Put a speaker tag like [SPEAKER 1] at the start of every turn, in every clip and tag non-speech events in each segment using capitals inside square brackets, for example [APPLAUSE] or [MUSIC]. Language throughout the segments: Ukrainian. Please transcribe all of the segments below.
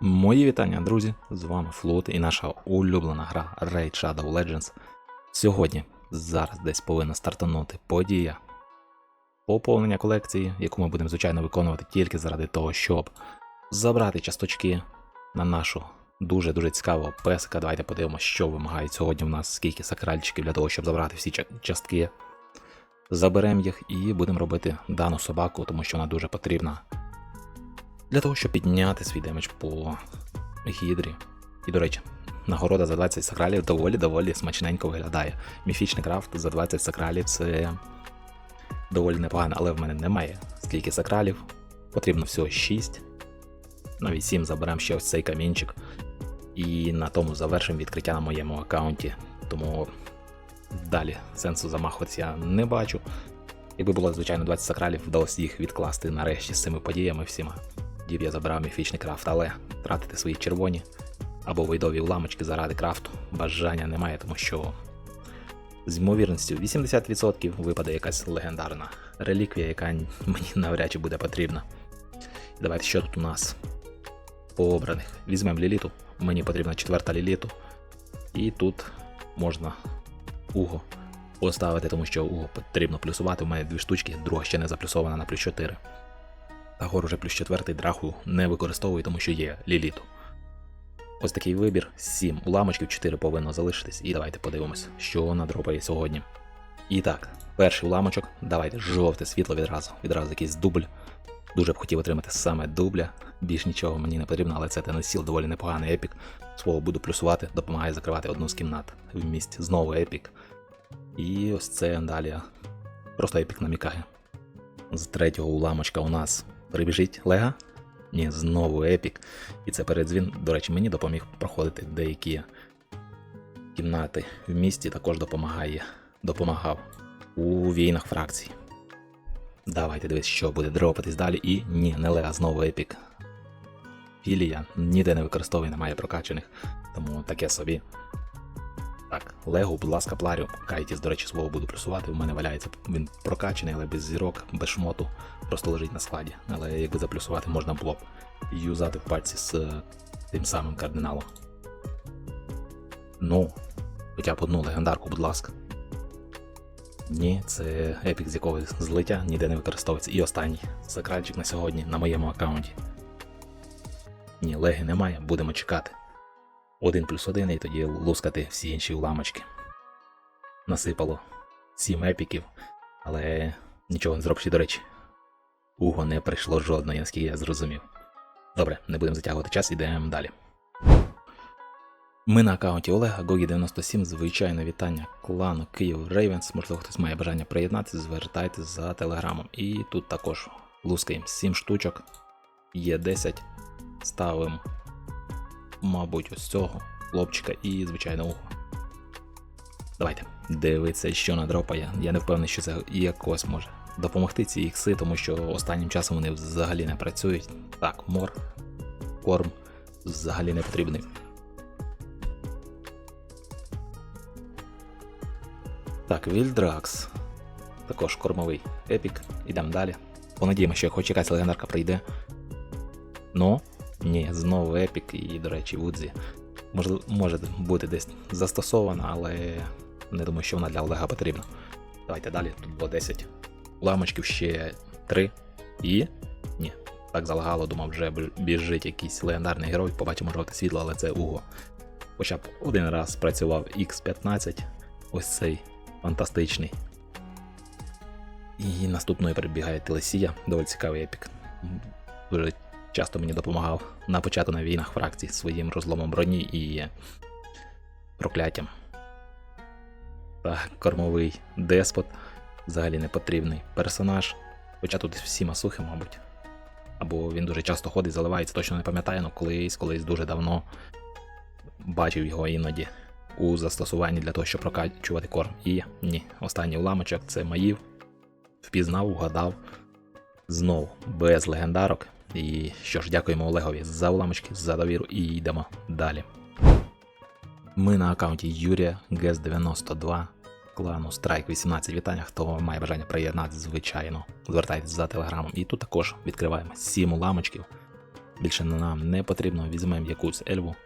[SPEAKER 1] Мої вітання, друзі! З вами Флот і наша улюблена гра Raid Shadow Legends. Сьогодні, зараз десь повинна стартанути подія поповнення колекції, яку ми будемо, звичайно, виконувати тільки заради того, щоб забрати часточки на нашу дуже-дуже цікавого песика. Давайте подивимося, що вимагає сьогодні в нас, скільки сакральчиків для того, щоб забрати всі ча- частки. Заберемо їх і будемо робити дану собаку, тому що вона дуже потрібна для того, щоб підняти свій демедж по гідрі. І, до речі, нагорода за 20 сакралів доволі-доволі смачненько виглядає. Міфічний крафт за 20 сакралів це доволі непогано, але в мене немає скільки сакралів. Потрібно всього 6. Навіть 7 заберемо ще ось цей камінчик. І на тому завершимо відкриття на моєму аккаунті. Тому далі сенсу замахуватися не бачу. Якби було, звичайно, 20 сакралів, вдалося їх відкласти нарешті з цими подіями всіма. Дів я забирав міфічний крафт, але тратити свої червоні або войдові уламочки заради крафту бажання немає, тому що з ймовірністю 80% випаде якась легендарна реліквія, яка [LAUGHS] мені навряд чи буде потрібна. Давайте що тут у нас по обраних. Візьмемо ліліту. Мені потрібна четверта ліліту. І тут можна уго поставити, тому що уго потрібно плюсувати. У мене дві штучки, друга ще не заплюсована на плюс 4. Тагор уже плюс четвертий драху не використовую, тому що є ліліту. Ось такий вибір: 7 уламочків, 4 повинно залишитись. І давайте подивимось, що надропає сьогодні. І так, перший уламочок, давайте жовте світло відразу. Відразу якийсь дубль. Дуже б хотів отримати саме дубля. Більш нічого мені не потрібно, але це тенесіл доволі непоганий епік. Свого буду плюсувати, допомагає закривати одну з кімнат в місті. Знову епік. І ось це далі. Просто епік намікає. З третього уламочка у нас прибіжить Лега. Ні, знову епік. І це передзвін, до речі, мені допоміг проходити деякі кімнати в місті, також допомагає, допомагав у війнах фракцій. Давайте дивись, що буде дропатись далі. І ні, не Лега, знову епік. Філія ніде не використовує, немає прокачаних, тому таке собі. Так, Лего, будь ласка, пларю. Кайтіс, до речі, свого буду плюсувати. У мене валяється він прокачаний, але без зірок, без шмоту, просто лежить на складі. Але якби заплюсувати можна було б юзати в пальці з е, тим самим кардиналом. Ну, хоча б одну легендарку, будь ласка. Ні, це епік з якогось злиття ніде не використовується. І останній сакральчик на сьогодні на моєму аккаунті. Ні, леги немає, будемо чекати. Один плюс один і тоді лускати всі інші уламочки. Насипало сім епіків, але нічого не зробиш, до речі. Уго не прийшло жодної, наскільки я зрозумів. Добре, не будемо затягувати час, ідемо далі. Ми на аккаунті Олега Гогі97, звичайне вітання клану Київ Рейвенс. Можливо, хтось має бажання приєднатися, звертайтесь за телеграмом. І тут також лускаємо 7 штучок, є 10. Ставимо, мабуть, ось цього хлопчика і, звичайно, ухо. Давайте дивитися, що надропає. Я не впевнений, що це якось може допомогти ці ікси, тому що останнім часом вони взагалі не працюють. Так, мор, корм взагалі не потрібний. Так, Вільдракс. Також кормовий епік. Ідемо далі. Понадіємо, що хоч якась легендарка прийде. Ну, ні, знову епік і, до речі, Вудзі. Може, бути десь застосована, але не думаю, що вона для Олега потрібна. Давайте далі. Тут було 10 уламочків, ще 3. І. Ні. Так залагало, думав, вже біжить якийсь легендарний герой, побачимо жовте світло, але це Уго. Хоча б один раз працював X15, ось цей фантастичний. І наступною перебігає Телесія, доволі цікавий епік. Дуже часто мені допомагав на початку на війнах фракцій своїм розломом броні і прокляттям. Так, кормовий деспот, взагалі не потрібний персонаж. Хоча тут всі масухи, мабуть. Або він дуже часто ходить, заливається, точно не пам'ятаю, але колись, колись дуже давно бачив його іноді у застосуванні для того, щоб прокачувати корм. І ні, останній уламочок це Маїв. Впізнав, угадав. Знов без легендарок. І що ж, дякуємо Олегові за уламочки, за довіру і йдемо далі. Ми на аккаунті Юрія гес 92 клану Strike 18 вітання. Хто має бажання приєднатися, звичайно, звертайтесь за телеграмом. І тут також відкриваємо 7 уламочків. Більше нам не потрібно, візьмемо якусь ельву,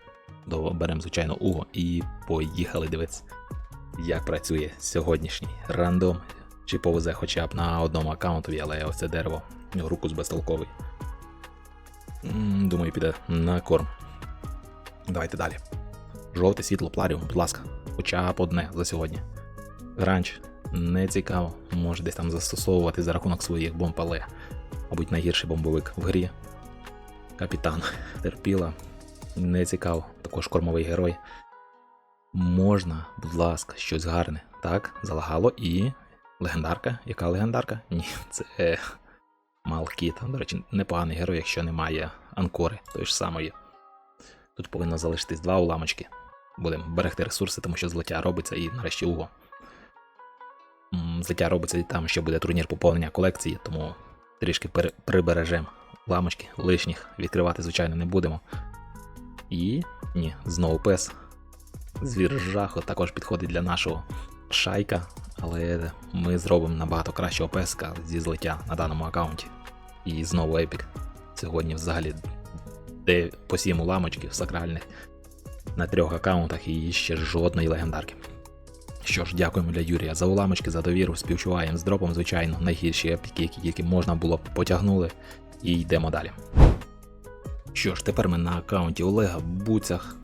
[SPEAKER 1] беремо, звичайно, Уго і поїхали дивитися, як працює сьогоднішній рандом. Чи повезе хоча б на одному аккаунтові, але ось це дерево рукус безтолковий. Думаю, піде на корм. Давайте далі. Жовте світло пларіум, будь ласка, хоча б одне за сьогодні. Гранч не цікаво, може десь там застосовувати за рахунок своїх бомб, але, мабуть, найгірший бомбовик в грі. Капітан терпіла. Не цікаво, також кормовий герой. Можна, будь ласка, щось гарне. Так, залагало і. Легендарка. Яка легендарка? Ні, це Малкіт. До речі, непоганий герой, якщо немає анкори тої ж самої. Тут повинно залишитись два уламочки. Будемо берегти ресурси, тому що злиття робиться і нарешті Уго. Злиття робиться і там, що буде турнір поповнення колекції, тому трішки прибережемо ламочки, лишніх відкривати, звичайно, не будемо. І ні, знову пес. Звір жаху також підходить для нашого шайка, але ми зробимо набагато кращого песка зі злиття на даному аккаунті. І знову епік. Сьогодні взагалі де по сім уламочків сакральних на трьох аккаунтах і ще жодної легендарки. Що ж, дякуємо для Юрія за уламочки, за довіру, співчуваємо з дропом, звичайно, найгірші епіки, які тільки можна було б потягнули, і йдемо далі. Що ж, тепер ми на аккаунті Олега Буцях.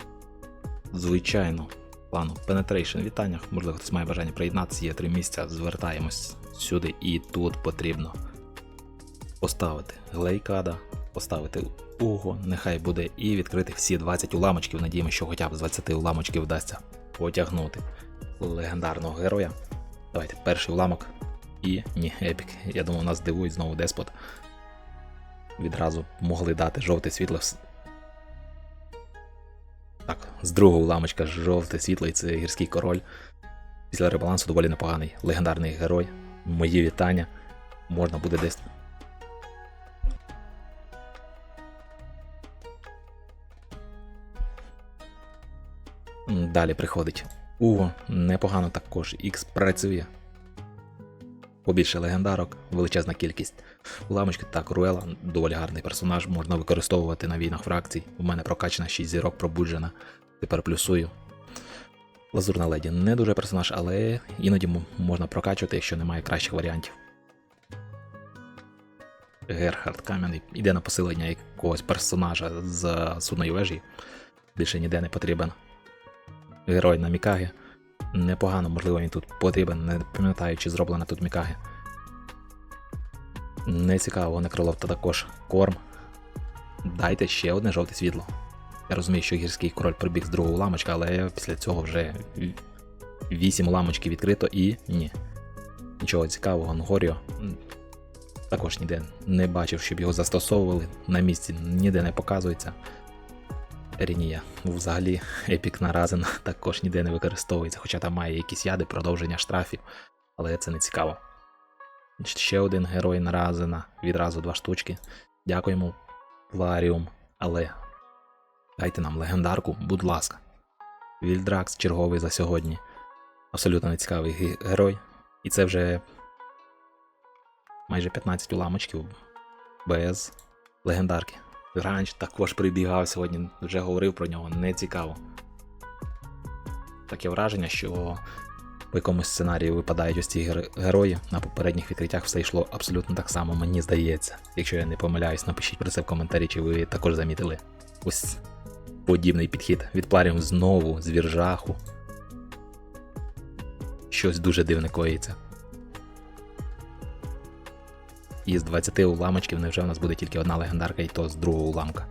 [SPEAKER 1] Звичайно, плану Penetration вітаннях. Можливо, хтось має бажання приєднатися, є три місця, звертаємось сюди, і тут потрібно поставити глейкада, поставити Уго, нехай буде, і відкрити всі 20 уламочків. Надіємося, що хоча б з 20 уламочків вдасться потягнути легендарного героя. Давайте перший уламок. І ні, епік. Я думаю, нас здивують знову деспот. Відразу могли дати жовте світло. З другого уламочка жовте світло, і це гірський король. Після ребалансу доволі непоганий легендарний герой. Мої вітання. Можна буде десь. Далі приходить Уго, непогано також X працює. Побільше легендарок, величезна кількість уламочки. Так, Руела доволі гарний персонаж, можна використовувати на війнах фракцій. У мене прокачана 6 зірок пробуджена. Тепер плюсую. Лазурна леді не дуже персонаж, але іноді можна прокачувати, якщо немає кращих варіантів. Герхард Кам'яний іде на посилення якогось персонажа з судної вежі. Більше ніде не потрібен. Герой на Мікагі. Непогано, можливо, він тут потрібен, не пам'ятаю, чи зроблена тут Мікагі. Не цікаво, некролов та також корм. Дайте ще одне жовте світло. Я розумію, що гірський король прибіг з другого уламочка, але після цього вже 8 уламочків відкрито і ні. Нічого цікавого, Нгоріо. Також ніде не бачив, щоб його застосовували. На місці ніде не показується. Рінія. Взагалі, епік наразен [LAUGHS] також ніде не використовується, хоча там має якісь яди, продовження штрафів, але це не цікаво. Ще один герой наразена, відразу два штучки. Дякуємо, Варіум, але дайте нам легендарку, будь ласка. Вільдракс черговий за сьогодні. Абсолютно нецікавий герой. І це вже майже 15 уламочків без легендарки. Гранч також прибігав сьогодні, вже говорив про нього, не цікаво. Таке враження, що по якомусь сценарію випадають ось ці герої. На попередніх відкриттях все йшло абсолютно так само, мені здається. Якщо я не помиляюсь, напишіть про це в коментарі, чи ви також замітили. Ось подібний підхід. Від знову з віржаху. Щось дуже дивне коїться. І з 20 уламочків невже в нас буде тільки одна легендарка, і то з другого уламка.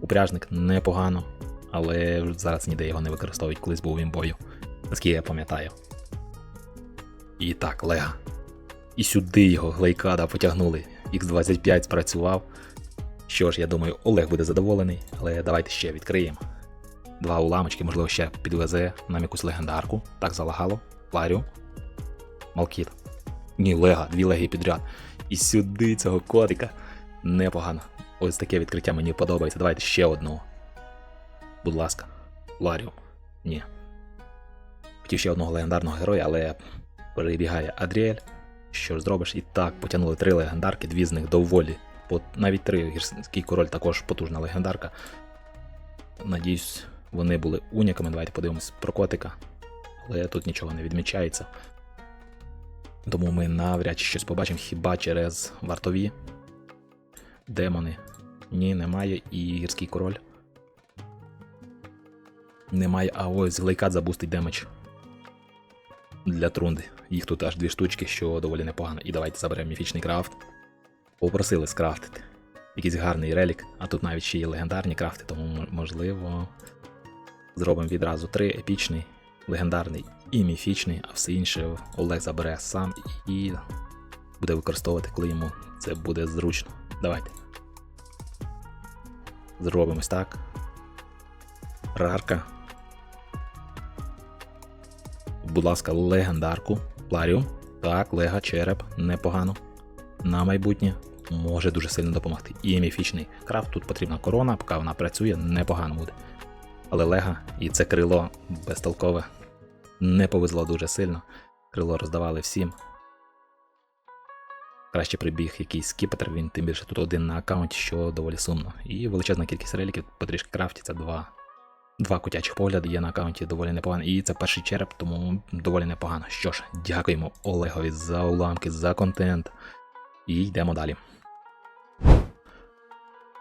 [SPEAKER 1] Упряжник непогано, але зараз ніде його не використовують, колись був в імбою, наскільки я пам'ятаю. І так, Лега. І сюди його глейкада потягнули. Х25 спрацював. Що ж, я думаю, Олег буде задоволений, але давайте ще відкриємо. Два уламочки, можливо, ще підвезе нам якусь легендарку. Так залагало. Ларіум. Малкіт. Ні, Лега, дві леги підряд. І сюди цього котика. Непогано. Ось таке відкриття мені подобається. Давайте ще одного. Будь ласка. Ларіум. Ні. Хотів ще одного легендарного героя, але перебігає Адріель. Що ж зробиш? І так, потягнули три легендарки, дві з них доволі Навіть три гірський король також потужна легендарка. Надіюсь, вони були уніками. Давайте подивимось про котика. Але тут нічого не відмічається. Тому ми навряд чи щось побачимо хіба через вартові. Демони. Ні, немає. І гірський король. Немає. А ось глейкат забустить демедж. Для трунди. Їх тут аж дві штучки, що доволі непогано. І давайте заберемо міфічний крафт. Попросили скрафтити. Якийсь гарний релік, а тут навіть ще є легендарні крафти, тому можливо зробимо відразу три епічний, легендарний і міфічний, а все інше Олег забере сам і буде використовувати, коли йому це буде зручно. Давайте. Зробимо ось так. Рарка. Будь ласка, легендарку. Ларіум. Так, лега, череп, непогано. На майбутнє може дуже сильно допомогти. І міфічний крафт. Тут потрібна корона, поки вона працює, непогано буде. Але лега і це крило безтолкове. Не повезло дуже сильно. Крило роздавали всім. Краще прибіг якийсь скіпетр, він тим більше тут один на аккаунті, що доволі сумно. І величезна кількість реліків потрішки крафтиться два. Два котячих погляди є на аккаунті доволі непогано. І це перший череп, тому доволі непогано. Що ж, дякуємо Олегові за уламки, за контент. І йдемо далі.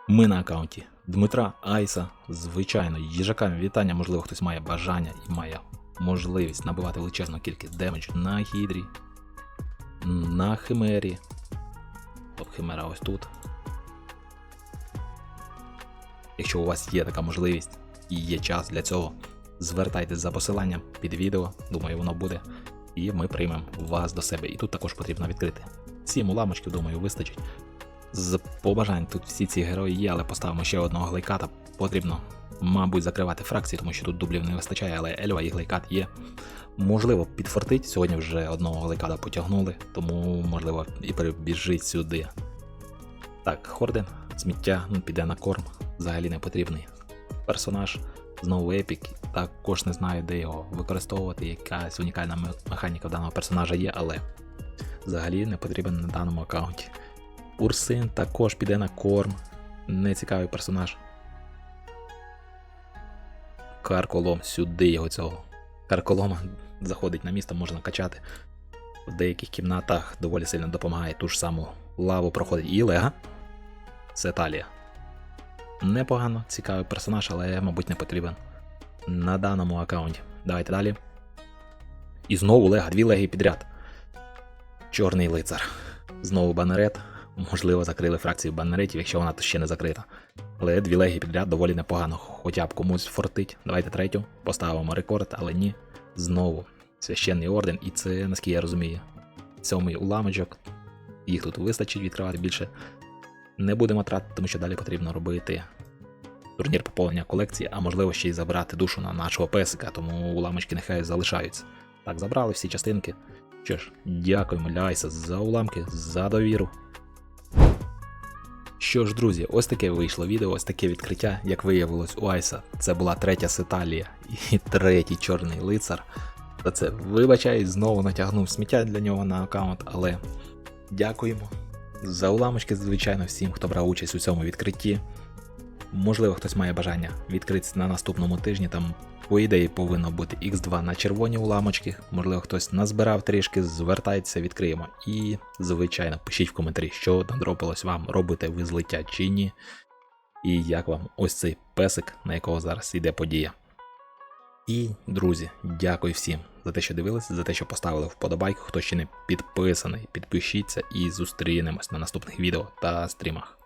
[SPEAKER 1] Ми на аккаунті Дмитра Айса, звичайно, їжака вітання, можливо, хтось має бажання і має можливість набивати величезну кількість демеджу на гідрі, на химері. От химера ось тут. Якщо у вас є така можливість і є час для цього, звертайтесь за посиланням під відео, думаю, воно буде. І ми приймемо вас до себе. І тут також потрібно відкрити. Сім уламочків, думаю, вистачить. З побажань тут всі ці герої є, але поставимо ще одного глейката. Потрібно, мабуть, закривати фракції, тому що тут дублів не вистачає, але Ельва і глейкат є. Можливо, підфортить. Сьогодні вже одного глейката потягнули, тому, можливо, і перебіжить сюди. Так, Хорден, сміття, ну, піде на корм, взагалі не потрібний. Персонаж, знову епік, також не знаю, де його використовувати. Якась унікальна механіка в даного персонажа є, але взагалі не потрібен на даному аккаунті. Урсин також піде на корм. Нецікавий персонаж. Карколом, сюди його цього. Карколома заходить на місто, можна качати. В деяких кімнатах доволі сильно допомагає ту ж саму лаву проходить. І Лега. Це Талія. Непогано, цікавий персонаж, але, мабуть, не потрібен на даному аккаунті. Давайте далі. І знову Лега, дві леги підряд. Чорний лицар. Знову банерет. Можливо, закрили фракцію банеретів, якщо вона тут ще не закрита. Але дві легі підряд доволі непогано, хоча б комусь фортить. Давайте третю, поставимо рекорд, але ні. Знову священний орден, і це, наскільки я розумію, сьомий уламочок. Їх тут вистачить відкривати більше. Не будемо тратити, тому що далі потрібно робити турнір поповнення колекції, а можливо ще й забрати душу на нашого песика, тому уламочки нехай залишаються. Так, забрали всі частинки. Що ж, дякуємо Ляйса за уламки, за довіру. Що ж, друзі, ось таке вийшло відео, ось таке відкриття, як виявилось у Айса. Це була третя сеталія і [LAUGHS] третій чорний лицар. За це вибачаюсь, знову натягнув сміття для нього на аккаунт, але дякуємо. За уламочки, звичайно, всім, хто брав участь у цьому відкритті. Можливо, хтось має бажання відкритися на наступному тижні. Там, по ідеї, повинно бути X2 на червоні уламочки. Можливо, хтось назбирав трішки, звертайтеся, відкриємо. І, звичайно, пишіть в коментарі, що надропилось вам, робите ви злиття чи ні. І як вам ось цей песик, на якого зараз йде подія. І, друзі, дякую всім за те, що дивилися, за те, що поставили вподобайку. Хто ще не підписаний, підпишіться і зустрінемось на наступних відео та стрімах.